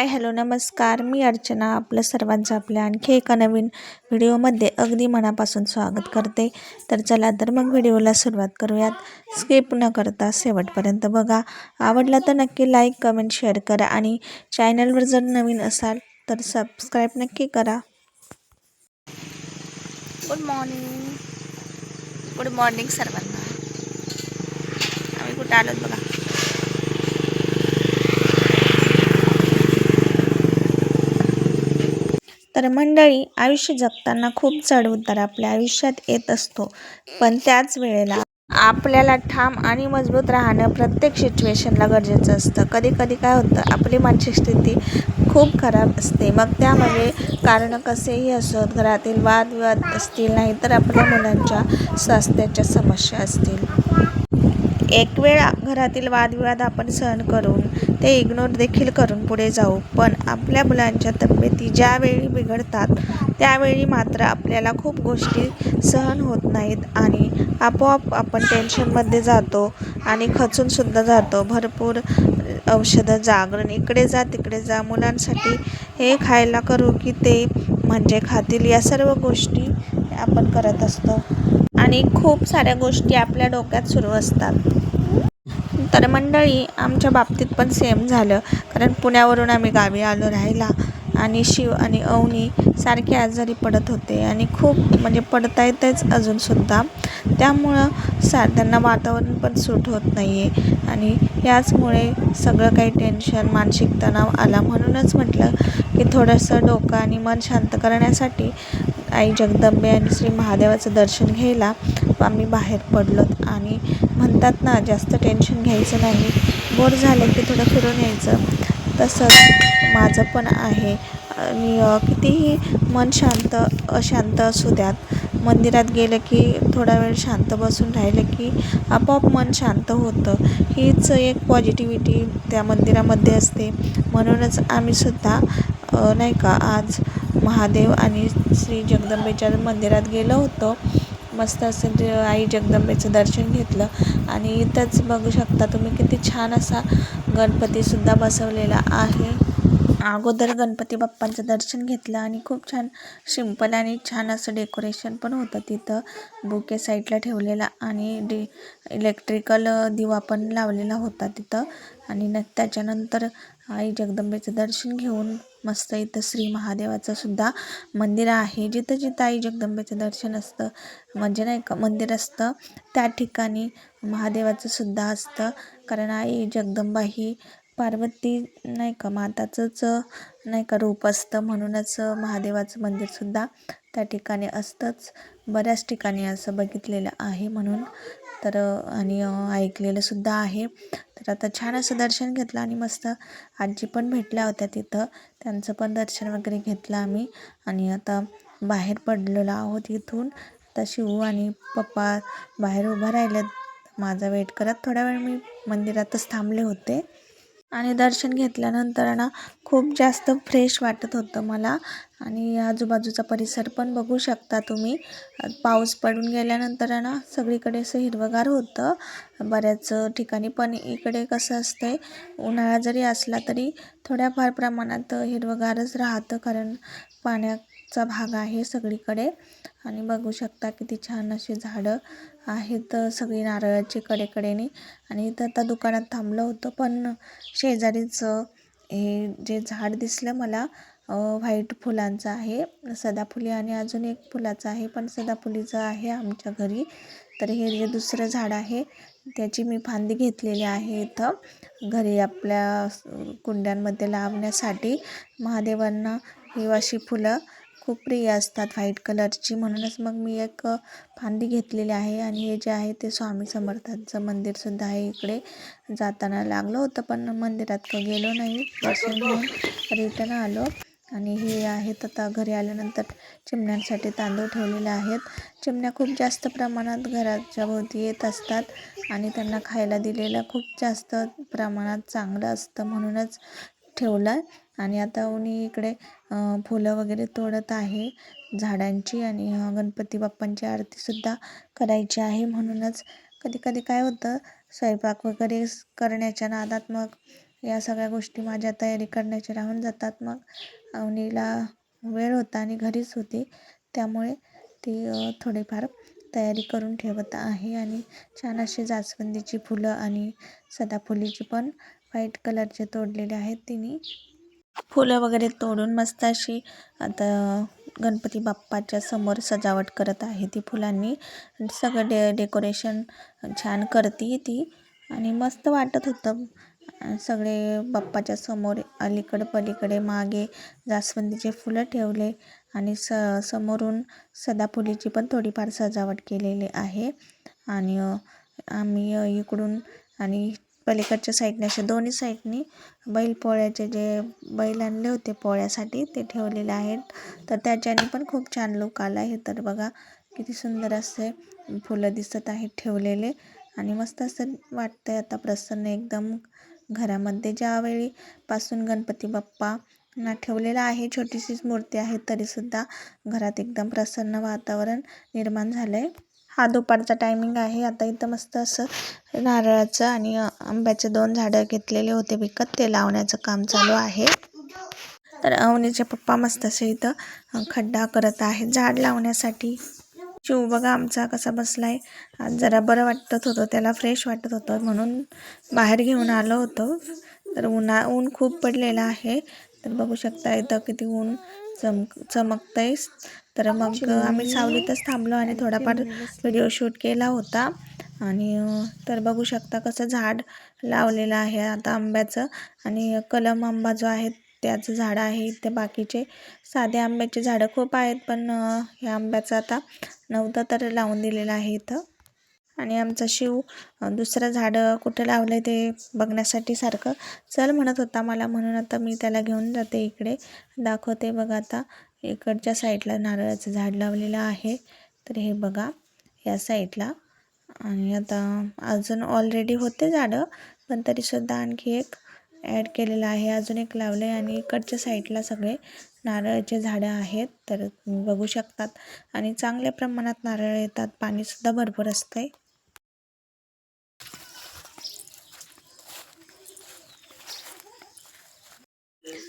Hi hello नमस्कार. मी अर्चना आपलं सर्वांचं आपल्या आणखी एका नवीन व्हिडिओमध्ये अगदी मनापासून स्वागत करते. तर चला तर मग व्हिडिओला सुरुवात करूयात. स्किप न करता शेवटपर्यंत बघा. आवडला तर नक्की लाईक कमेंट शेअर करा आणि चॅनलवर जर नवीन असाल तर सबस्क्राईब नक्की करा. गुड मॉर्निंग गुड मॉर्निंग सर्वांना. आम्ही कुठे आलो बघा. तर मंडळी आयुष्य जगताना खूप चढ उतार आपल्या आयुष्यात येत असतो. पण त्याच वेळेला आपल्याला ठाम आणि मजबूत राहणं प्रत्येक सिच्युएशनला गरजेचं असतं. कधी कधी काय होतं आपली मानसिक स्थिती खूप खराब असते. मग त्यामध्ये कारण कसेही असोत घरातील वादविवाद असतील नाही तर आपल्या मुलांच्या स्वास्थ्याच्या समस्या असतील. एक वेळा घरातील वादविवाद आपण सहन करून ते इग्नोर देखील करून पुढे जाऊ. पण आपल्या मुलांच्या तब्येती ज्यावेळी बिघडतात त्यावेळी मात्र आपल्याला खूप गोष्टी सहन होत नाहीत आणि आपोआप आपण टेन्शनमध्ये जातो आणि खचूनसुद्धा जातो. भरपूर औषधं जागरण इकडे जा तिकडे जा मुलांसाठी हे खायला करू की ते म्हणजे खातील या सर्व गोष्टी आपण करत असतो. आणि खूप साऱ्या गोष्टी आपल्या डोक्यात सुरू असतात. तर मंडळी आमच्या बाबतीत पण सेम झालं. कारण पुण्यावरून आम्ही गावी आलो राहायला. आणि शिव आणि अवनी सारखे आजारी पडत होते. आणि खूप म्हणजे पडता येतच अजूनसुद्धा त्यामुळं सा त्यांना वातावरण पण सूट होत नाही आहे आणि याचमुळे सगळं काही टेन्शन मानसिक तणाव आला. म्हणूनच म्हटलं की थोडंसं डोकं आणि मन शांत करण्यासाठी आई जगदंबे आणि श्री महादेवाचं दर्शन घ्यायला आम्ही बाहेर पडलो आणि म्हणतात ना जास्त टेन्शन घ्यायचं नाही. बोर झालं की थोडं फिरून यायचं. तसंच माझं पण आहे. आणि कितीही मन शांत अशांत असू द्यात मंदिरात गेलं की थोडा वेळ शांत बसून राहिलं की आपोआप मन शांत होतं. हीच एक पॉझिटिव्हिटी त्या मंदिरामध्ये असते. म्हणूनच आम्हीसुद्धा नाही का आज महादेव आणि श्री जगदंबेच्या मंदिरात गेलो होतो. मस्त असं आई जगदंबेचं दर्शन घेतलं. आणि इथंच बघू शकता तुम्ही किती छान असा गणपतीसुद्धा बसवलेला आहे. अगोदर गणपती बाप्पांचं दर्शन घेतलं आणि खूप छान सिंपल आणि छान असं डेकोरेशन पण होतं तिथं. बुके साईडला ठेवलेला आणि डे इलेक्ट्रिकल दिवा पण लावलेला होता तिथं. आणि न त्याच्यानंतर आई जगदंबेचं दर्शन घेऊन मस्त इथं श्री महादेवाचं सुद्धा मंदिर आहे. जिथं जिथं आई जगदंबेचं दर्शन असतं म्हणजे नाही का मंदिर असतं त्या ठिकाणी महादेवाचं सुद्धा असतं. कारण आई जगदंबा ही पार्वती नाही का माताचंच नाही का रूप असतं. म्हणूनच महादेवाचं मंदिरसुद्धा त्या ठिकाणी असतंच. बऱ्याच ठिकाणी असं बघितलेलं आहे म्हणून तर आणि ऐकलेलं सुद्धा आहे. तर आता छान असं दर्शन घेतलं आणि मस्त आजी पण भेटल्या होत्या तिथं. त्यांचं पण दर्शन वगैरे घेतलं आम्ही. आणि आता बाहेर पडलेलो आहोत इथून. आता शिवू आणि पप्पा बाहेर उभं राहिलेत. माझा वेट करत थोड्या वेळ मी मंदिरातच थांबले होते. आणि दर्शन घेतल्यानंतर ना खूप जास्त फ्रेश वाटत होतं मला. आणि आजूबाजूचा परिसर पण बघू शकता तुम्ही. पाऊस पडून गेल्यानंतर ना सगळीकडे असं हिरवगार होतं. बऱ्याच ठिकाणी पण इकडे कसं असतंय उन्हाळा जरी असला तरी थोड्याफार प्रमाणात हिरवगारच राहतं. कारण चा भाग आहे सगळीकडे. आणि बघू शकता किती छान अशी झाडं आहेत सगळी नारळाची कडेकडेने. आणि इथं आता दुकानात थांबलं होतं पण शेजारीच हे जे झाड दिसलं मला व्हाईट फुलांचं आहे. सदाफुली आणि अजून एक फुलाचं आहे पण सदाफुलीचं आहे आमच्या घरी. तर हे जे दुसरं झाड आहे त्याची मी फांदी घेतलेली आहे इथं. घरी आपल्या कुंड्यांमध्ये लावण्यासाठी. महादेवांना ही अशी फुलं खूप प्रिय असतात व्हाईट कलरची. म्हणूनच मग मी एक फांदी घेतलेली आहे आणि हे जे आहे ते स्वामी समर्थांचं मंदिरसुद्धा आहे इकडे. जाताना लागलं होतं पण मंदिरात काही गेलो नाही. दर्शन रिटर्न आलो आणि हे आहेत आता घरी आल्यानंतर चिमण्यांसाठी तांदूळ ठेवलेले आहेत. चिमण्या खूप जास्त प्रमाणात घराच्या भोवती येत असतात आणि त्यांना खायला दिलेलं खूप जास्त प्रमाणात चांगलं असतं. म्हणूनच ठेवलं आणि आता उनी इकडे फुलं वगैरे तोडत आहे झाडांची आणि गणपती बाप्पांची आरतीसुद्धा करायची आहे. म्हणूनच कधी कधी काय होतं स्वयंपाक वगैरे करण्याच्या नादात मग या सगळ्या गोष्टी माझ्या तयारी करण्याचे राहून जातात. मग अवनीला वेळ होता आणि घरीच होती. त्यामुळे ती थोडीफार तयारी करून ठेवत आहे. आणि छान अशी जास्वंदीची फुलं आणि सदाफुलीची पण व्हाईट कलरचे तोडलेले आहेत तिने. फुलं वगैरे तोडून मस्त अशी आता गणपती बाप्पाच्या समोर सजावट करत आहे ती फुलांनी. सगळं डे डेकोरेशन छान करते ती. आणि मस्त वाटत होतं. सगळे बाप्पाच्या समोर अलीकडे पलीकडे मागे जास्वंदीचे फुलं ठेवले. आणि स समोरून सदाफुलीची पण थोडीफार सजावट केलेली आहे. आणि आम्ही इकडून आणि पलीकडच्या साईडने अशा दोन्ही साईडनी बैल पोळ्याचे जे बैल आणले होते पोळ्यासाठी ते ठेवलेले आहेत. तर त्याच्याने पण खूप छान लुक आला आहे. तर बघा किती सुंदर असे फुलं दिसत आहेत ठेवलेले आणि मस्त असं वाटतंय आता प्रसन्न एकदम घरामध्ये. ज्यावेळी पासून गणपती बाप्पा ना ठेवलेला आहे छोटीशीच मूर्ती आहे तरीसुद्धा घरात एकदम प्रसन्न वातावरण निर्माण झालं आहे हा दुपारचा टायमिंग आहे. आता इथं मस्त असं नारळाचं आणि आंब्याचे दोन झाडं घेतलेले होते विकत. ते लावण्याचं काम चालू आहे. तर अवनीचे पप्पा मस्त असे इथं खड्डा करत आहेत झाड लावण्यासाठी. शिव बघा आमचा कसा बसलाय. आज जरा बरं वाटत होतं त्याला फ्रेश वाटत होतं. म्हणून बाहेर घेऊन आलो होतो. तर उन्हा ऊन खूप पडलेलं आहे. तर बघू शकता इथं किती ऊन चम चमकतंय. तर मग आम्ही सावलीतच थांबलो आणि थोडाफार व्हिडिओ शूट केला होता. आणि तर बघू शकता कसं झाड लावलेलं आहे आता आंब्याचं. आणि कलम आंबा जो आहे त्याचं झाड आहे इथे. बाकीचे साधे आंब्याचे झाडं खूप आहेत पण ह्या आंब्याचं आता नव्हतं तर लावून दिलेलं आहे इथं. आणि आमचा शिव दुसरं झाडं कुठे लावलं आहे ते बघण्यासाठी सारखं. चल म्हणत होता मला म्हणून आता मी त्याला घेऊन जाते इकडे. दाखवते बघा आता. इकडच्या साईडला नारळाचं झाड लावलेलं आहे. तर हे बघा या साईडला. आणि आता अजून ऑलरेडी होते झाडं पण तरीसुद्धा आणखी एक ॲड केलेलं आहे. अजून एक लावलं आहे आणि इकडच्या साईडला सगळे नारळाचे झाडं आहेत. तर तुम्ही बघू शकतात. आणि चांगल्या प्रमाणात नारळ येतात. पाणीसुद्धा भरपूर असतंय.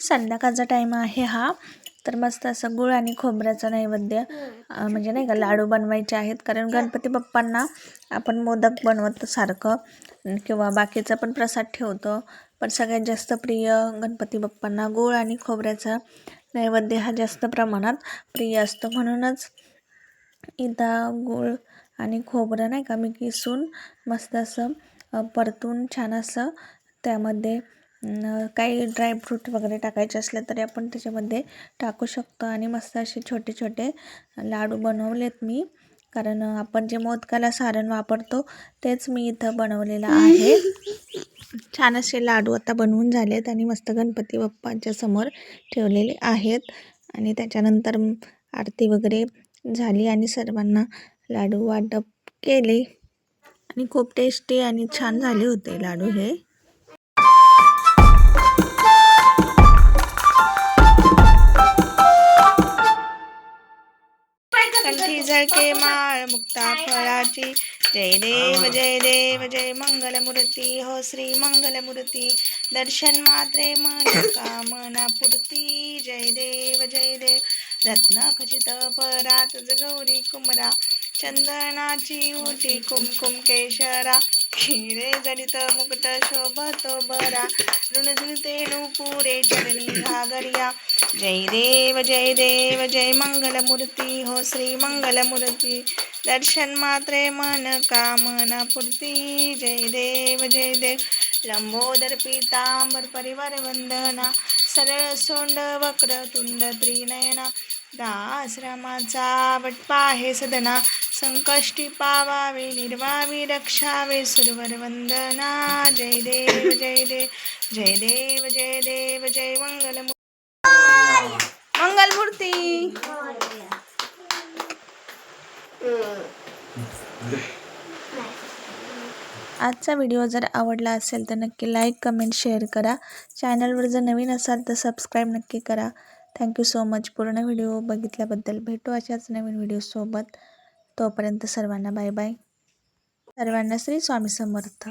संध्याकाळचा टाईम आहे हा. तर मस्त असं गुळ आणि खोबऱ्याचा नैवेद्य अं, म्हणजे नाही का लाडू बनवायचे आहेत. कारण गणपती बाप्पांना आपण मोदक बनवतो सारखं किंवा बाकीचा पण प्रसाद ठेवतो. पण सगळ्यात जास्त प्रिय गणपती बाप्पांना गुळ आणि खोबऱ्याचा नैवेद्य हा जास्त प्रमाणात प्रिय असतो. म्हणूनच इथं गूळ आणि खोबरं नाही का मी किसून मस्त असं परतून छान असं त्यामध्ये काही ड्रायफ्रूट वगैरे टाकायचे असले तरी आपण त्याच्यामध्ये टाकू शकतो. आणि मस्त असे छोटे छोटे लाडू बनवलेत मी. कारण आपण जे मोदकाला सारण वापरतो तेच मी इथं बनवलेलं आहे. छान असे लाडू आता बनवून झालेत आणि मस्त गणपती बाप्पांच्या समोर ठेवलेले आहेत. आणि त्याच्यानंतर आरती वगैरे झाली आणि सर्वांना लाडू वाटप केले. आणि खूप टेस्टी आणि छान झाले होते लाडू हे. झळके माळ मुक्ता फळाची. जय देव जय देव जय मंगलमूर्ती. हो श्री मंगलमूर्ती. दर्शन मात्रे मन कामना पूर्ती जय देव जय देव. रत्न खचित परात गौरी कुमरा चंदनाची उटी कुमकुम केशरा. क्षीरे जडित मुकुट शोभतो बरा. ऋणझुलते नुपुरे चरणी घागरिया. जय देव जय देव जय मंगलमूर्ती हो श्री मंगलमूर्ती. दर्शन मात्रे मन कामना पूर्ती. जय देव जय देव. लंबोदर पीतांबर परिवार वंदना. सरळ सोंड वक्र तुंड त्रिनयना. दाश्रमाचा वटपा पाहे सदना. संकष्टी पावावे निर्वावी रक्षावे सुरवर वंदना. जय देव जय देव. जय देव जय देव जय मंगलमूर्ती मंगलमूर्ती आजचा व्हिडिओ जर आवडला असेल तर नक्की लाईक कमेंट शेअर करा. चॅनलवर जर नवीन असाल तर सबस्क्राईब नक्की करा. थँक्यू सो मच पूर्ण व्हिडिओ बघितल्याबद्दल भेटू अशाच नवीन व्हिडिओसोबत तोपर्यंत सर्वांना बाय बाय सर्वांना श्री स्वामी समर्थ.